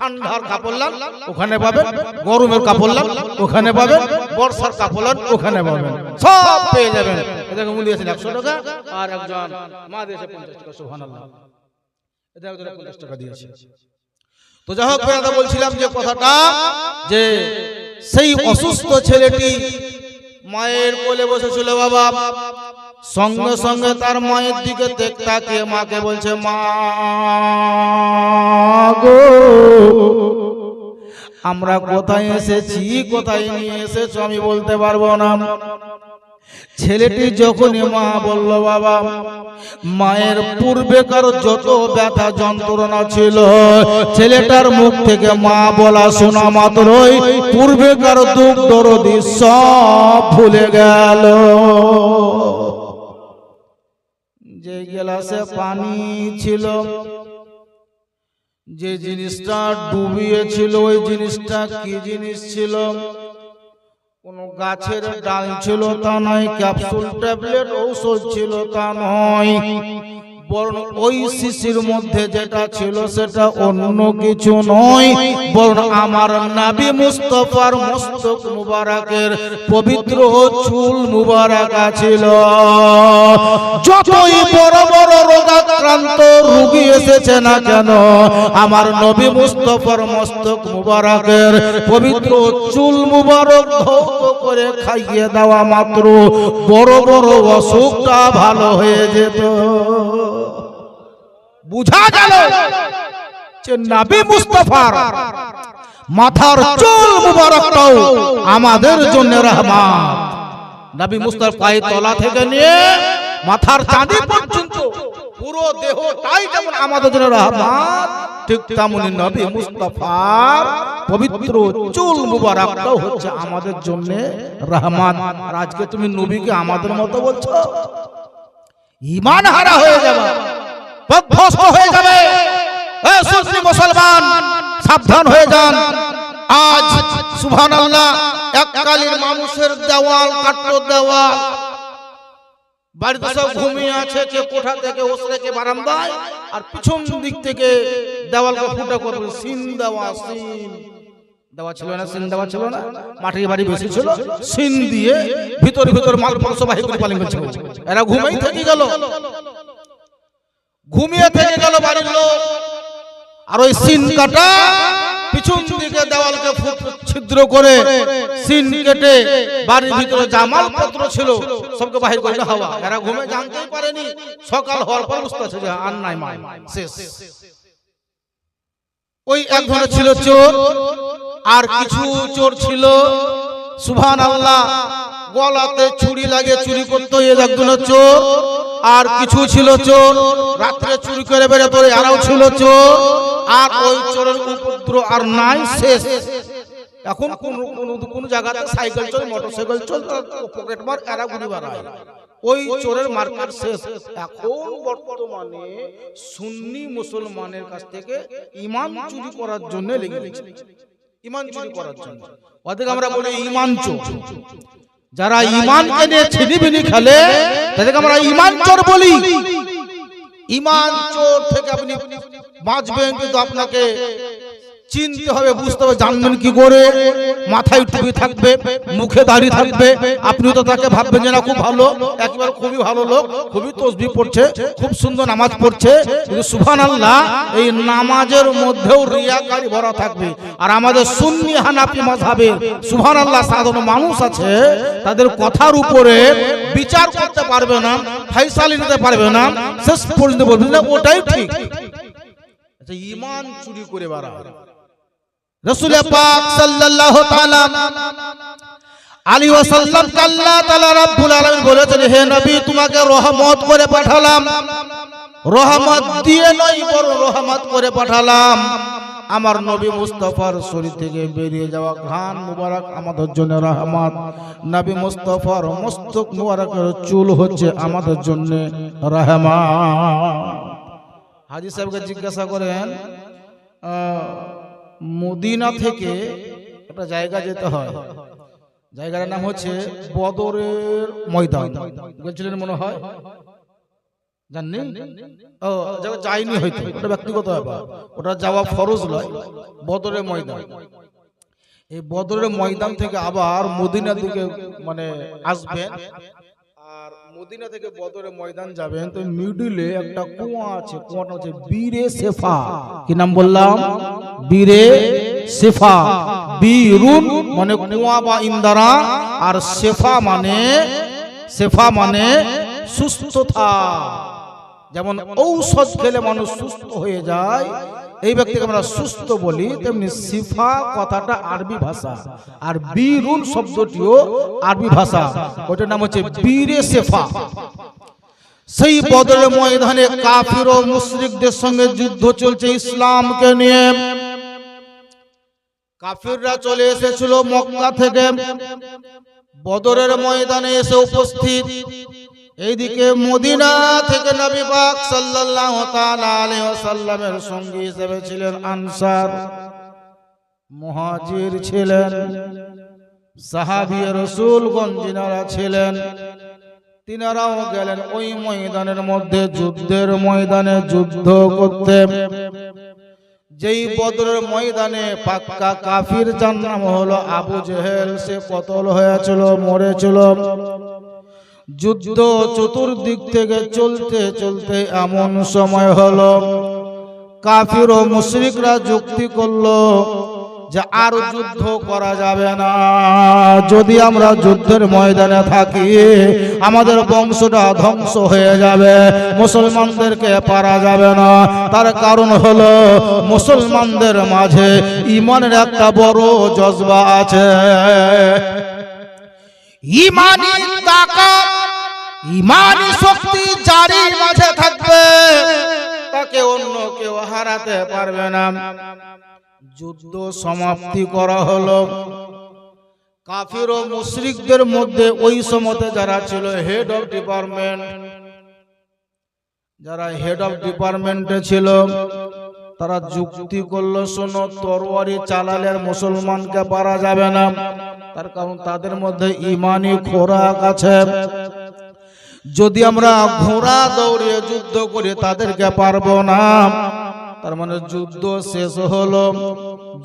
ঠান্ডার কাপড় লান ওখানে পাবেন গরমের কাপড় লান ওখানে পাবেন বর্ষার কাপড় লান ওখানে পাবেন। সব পেয়ে যাবেন। এটাকে মূল্য দিয়েছেন একশো টাকা? আর একজন মা দিয়েছে পঞ্চাশ টাকা সোহান আল্লাহ এটা একজন পঞ্চাশ টাকা দিয়েছে তো যাই হোক দাদা বলছিলাম যে কথাটা যে সেই অসুস্থ ছেলেটি মায়ের কোলে বসেছিল বাবা। সঙ্গে সঙ্গে তার মায়ের দিকে দেখ তাকিয়ে মাকে বলছে মা গো আমরা কোথায় এসেছি কোথায় নিয়ে এসেছ আমি বলতে পারব না। ছেলেটি যখনই মা বলল বাবা মায়ের পূর্বেকার যত ব্যথা যন্ত্রণা ছিল ছেলেটার মুখ থেকে মা বলা শোনা মাত্রই পূর্বেকার দুঃখ দরদি সব ভুলে গেল। যে গ্লাসে পানি ছিল, যে জিনিসটা ডুবিয়েছিল, ওই জিনিসটা কি জিনিস ছিল? কোন গাছের ডাল ছিল তা নয়, ক্যাপসুল ট্যাবলেট ঔষধ ছিল তা নয়। ওই শিশির মধ্যে যেটা ছিল সেটা অন্য কিছু নয় বরং আমার নাবি মুস্তফার মস্তক মুবারকের পবিত্র চুল মুবারক ছিল যতই বড় বড় রোগাক্রান্ত রোগী এসেছে না কেন? আমার নবী মুস্তফার মস্তক মুবারকের পবিত্র চুল মুবারক ধৌত করে খাইয়ে দেওয়া মাত্র। বড় বড় অসুখটা ভালো হয়ে যেত। বুঝা গেল যে নবী মুস্তফার মাথার চুল মুবারকটাও আমাদের জন্য রহমান নবী মুস্তার পায়ের তলা থেকে নিয়ে মাথার চাঁদি পর্যন্ত পুরো দেহটাই যেমন আমাদের জন্য রহমান ঠিক তেমনি নবী মুস্তাফার পবিত্র চুল মুবারকটাও হচ্ছে আমাদের জন্য রহমান আজকে তুমি নবীকে আমাদের মতো বলছো? ইমান হারা হয়ে যাবে। পথভ্রষ্ট হয়ে যাবে। মুসলমান, সাবধান হয়ে যান। আজ, সুবহানাল্লাহ, এককালীন মানুষের দেওয়াল কাট্টো দেওয়াল। থেকে আর পিছন দিক থেকে সিন দেওয়া ছিল না মাটির বাড়ি বেশি ছিল। সিন দিয়ে ভিতর ভিতর মাল মাংস করে পালিয়ে এরা ঘুমেই থেকে গেল। ঘুমিয়ে থেকে গেল বাড়ির লোক। আর ওই সিন কাটা পিছন দিকে দেওয়ালকে ছিদ্র করে সিন কেটে বাড়ির ভিতরে জামাল পত্র ছিল সবকে বাহির করে হাওয়া। এরা ঘুমে জানতেই পারেনি। সকাল হওয়ার পর বুঝতে পারছে যে আর নাই মা শেষ। ওই এক ঘরে ছিল চোর। আর কিছু চোর ছিল। সুভান আল্লাহ গলাতে ছুরি লাগে চুরি করতে এই একজন চোর। আর কিছু ছিল চোর। রাত্রে চুরি করে বেড়ে পড়ে আরও ছিল চোর। আর ওই চোরের উপদ্র আর নাই, শেষ। এখন কোন কোন জায়গাতে সাইকেল চল, মোটরসাইকেল চল পকেট মার এরা গুলি বাড়ায় ওই চোরের মার্কেট শেষ। এখন বর্তমানে সুন্নি মুসলমানের কাছ থেকে ইমান চুরি করার জন্য লেগে গেছে। ইমান চুরি করার জন্য। ওদের আমরা বলি ইমান চোর। যারা ইমানকে নিয়ে ছিনিবিনি খেলে তাদেরকে আমরা ইমান চোর বলি। ইমান চোর থেকে আপনি বাঁচবেন কিন্তু আপনাকে চিনতে হবে বুঝতে হবে জানবেন কি করে? মাথায় টুপি থাকবে মুখে দাড়ি থাকবে। আপনি তো তাকে ভাববেন যে না খুব ভালো একেবারে খুবই ভালো লোক খুবই তসবি পড়ছে খুব সুন্দর নামাজ পড়ছে। কিন্তু সুভান আল্লাহ এই নামাজের মধ্যেও রিয়াকারি ভরা থাকবে। আর আমাদের সুন্নি হানাফি মাযহাবের সুভান আল্লাহ সাধারণ মানুষ আছে তাদের কথার উপরে বিচার করতে পারবে না ফাইসালি নিতে পারবে না শেষ পর্যন্ত বলবে না ওটাই ঠিক। আচ্ছা ইমান চুরি করে বাড়া রসুল পাক সাল্লাল্লাহু তাআলা আলী ওয়াসাল্লাম আল্লাহ তাআলা রাব্বুল আলামিন বলেছেন, হে নবী, তোমাকে রহমত করে পাঠালাম। রহমত দিয়ে নয় বড় রহমত করে পাঠালাম। আমার নবী মুস্তফার শরীর থেকে বেরিয়ে যাওয়া ঘান মুবারক আমাদের জন্য রহমত। নবী মুস্তাফার মস্তক মুবারকের চুল হচ্ছে আমাদের জন্য রহমত। হাজি সাহেবকে জিজ্ঞাসা করেন মদিনা থেকে একটা জায়গা যেতে হয়। জায়গার নাম হচ্ছে বদরের ময়দান। বলছিলেন মনে হয়? যায়নি হয়তো। ব্যক্তিগত ওটা যাওয়া ফরজ নয়। বদরের এই বদরের ময়দান থেকে আবার মদিনার দিকে মানে আসবেন। আর মদিনা থেকে বদরের ময়দান যাবেন তো মিডিলে একটা কুয়া আছে। কুয়াটা হচ্ছে বীরে সেফা। কি নাম বললাম? বীরে সেফা বীরুন মানে কুয়া বা ইন্দারা, আর সেফা মানে সেফা মানে সুস্থতা। যেমন ঔষধ খেলে মানুষ সুস্থ হয়ে যায়, এই ব্যক্তিকে আমরা সুস্থ বলি, তেমনি সিফা কথাটা আরবি ভাষা, আর বীরুন শব্দটিও আরবি ভাষা, ওটার নাম হচ্ছে বীরে সেফা সেই বদরের ময়দানে কাফির ও মুশরিকদের সঙ্গে যুদ্ধ চলছে ইসলামকে নিয়ে। কাফিররা চলে এসেছিল মক্কা থেকে। বদরের ময়দানে এসে উপস্থিত। এইদিকে মদিনা থেকে নবী পাক সাল্লাল্লাহু তাআলা আলাইহি ওয়াসাল্লামের সঙ্গী হিসেবে ছিলেন আনসার। মুহাজির ছিলেন। সাহাবী রাসূলগণ যিনারা ছিলেন, তিনারাও গেলেন ওই ময়দানের মধ্যে যুদ্ধের ময়দানে যুদ্ধ করতে। যেই বদরের ময়দানে পাক্কা কাফির যার নাম হলো আবু জেহেল, সে কতল হয়েছিল, মরেছিল। যুদ্ধ চতুর্দিক থেকে চলতে চলতে এমন সময় হলো। কাফির ও মুশরিকরা যুক্তি করল যে আর যুদ্ধ করা যাবে না। যদি আমরা যুদ্ধের ময়দানে থাকি, আমাদের বংশটা ধ্বংস হয়ে যাবে, মুসলমানদেরকে পারা যাবে না। তার কারণ হলো, মুসলমানদের মাঝে ইমানের একটা বড় জজবা আছে। শক্তি জারির মাঝে থাকবে, তাকে অন্য কেউ হারাতে পারবে না। যুদ্ধ সমাপ্তি করা হলো। কাফির ও মুশরিকদের মধ্যে ওই সময়তে যারা ছিল হেড অফ ডিপার্টমেন্ট যারা হেড অফ ডিপার্টমেন্টে ছিল তারা যুক্তি করল শোনো তরোয়ারি চালালে আর মুসলমানকে পারা যাবে না। তার কারণ তাদের মধ্যে ইমানি খোরাক আছে। যদি আমরা ঘোড়া দৌড়িয়ে যুদ্ধ করি তাদেরকে পারব না। তার মানে যুদ্ধ শেষ হলো।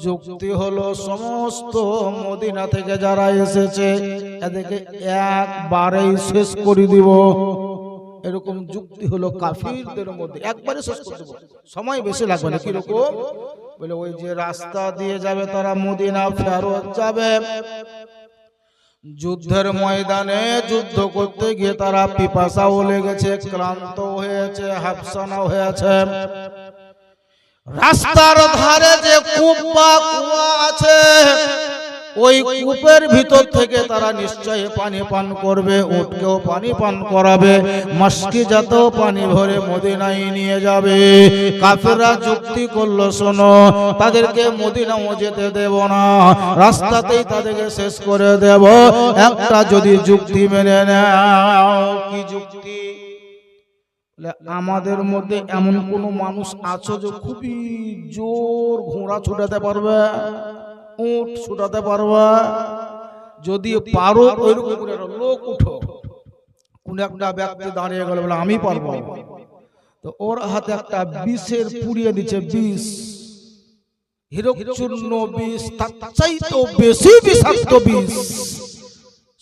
যুক্তি হলো সমস্ত মদিনা থেকে যারা এসেছে এদেরকে একবারেই শেষ করে দিব। এরকম যুক্তি হলো কাফিরদের মধ্যে। একবারে শেষ করে দেবো। সময় বেশি লাগবে না। কীরকম? বলে ওই যে রাস্তা দিয়ে যাবে তারা মদিনা ফেরত যাবে। যুদ্ধের ময়দানে যুদ্ধ করতে গিয়ে তারা পিপাসাও লেগেছে ক্লান্ত হয়েছে হাফসানা হয়েছে। রাস্তার ধারে যে কূপ বা কুয়া আছে, ওই কূপের ভিতর থেকে তারা নিশ্চয়ই পানি পান করবে, উটকেও পানি পান করাবে মাস্কি জাতেও পানি ভরে মদিনায় নিয়ে যাবে। কাফেররা যুক্তি করল, শোনো, তাদেরকে মদিনাও যেতে দেব না, রাস্তাতেই তাদেরকে শেষ করে দেব। একটা যদি যুক্তি মেনে নাও, কি যুক্তি? আমাদের মধ্যে এমন কোন মানুষ আছো যে খুবই জোর ঘোড়া ছুটাতে পারবে? উঠ ছুটাতে পারবে? যদি পারো ওইরকম করে লোক উঠো কোন একটা ব্যক্তি দাঁড়িয়ে গেল বলে আমি পারব। তো ওর হাতে একটা বিষের পুড়িয়ে দিচ্ছে বিষ। হিরক চূর্ণ বিষ তার চাইতেও বেশি বিষাক্ত বিষ।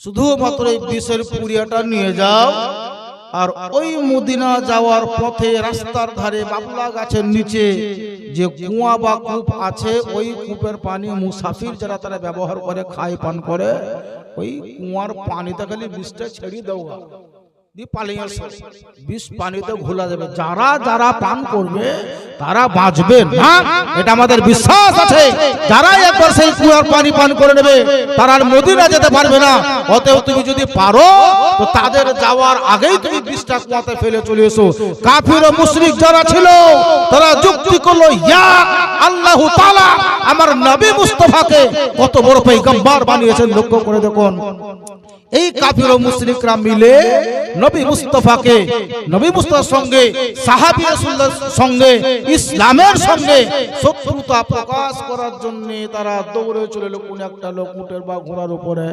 শুধুমাত্র এই বিষের পুড়িয়াটা নিয়ে যাও। আর ওই মদিনা যাওয়ার পথে রাস্তার ধারে বাবলা গাছের নিচে যে কুয়া বা কূপ আছে, ওই কূপের পানি মুসাফির যারা তারা ব্যবহার করে, খায়, পান করে, ওই কুয়ার পানিতে খালি বৃষ্টি ছেড়ে দেওয়া। বিষ পানিতে ঘোলা যাবে। যারা যারা পান করবে, তারা বাঁচবে না। এটা আমাদের বিশ্বাস আছে। যারা একবার সেই কুয়ার পানি পান করে নেবে, তারা আর মদিনা যেতে পারবে না। অতএব তুমি যদি পারো, তো তাদের যাওয়ার আগেই তুমি বিষটা কুয়াতে ফেলে চলে এসো। কাফির ও মুশরিক যারা ছিল, তারা যুক্তি করল, ইয়া আল্লাহ আমার নবী মুস্তাফাকে কত বড় পয়গম্বর বানিয়েছেন। লক্ষ্য করে দেখুন। এই কাফির ও মুশরিকরা মিলে নবী মুস্তাফাকে, নবী মুস্তাফার সঙ্গে, সাহাবী রাসূলের সঙ্গে, ইসলামের সঙ্গে শত্রুতা প্রকাশ করার জন্য তারা দৌড়ে চলে কোন একটা লোক উটের বা ঘোড়ার উপরে।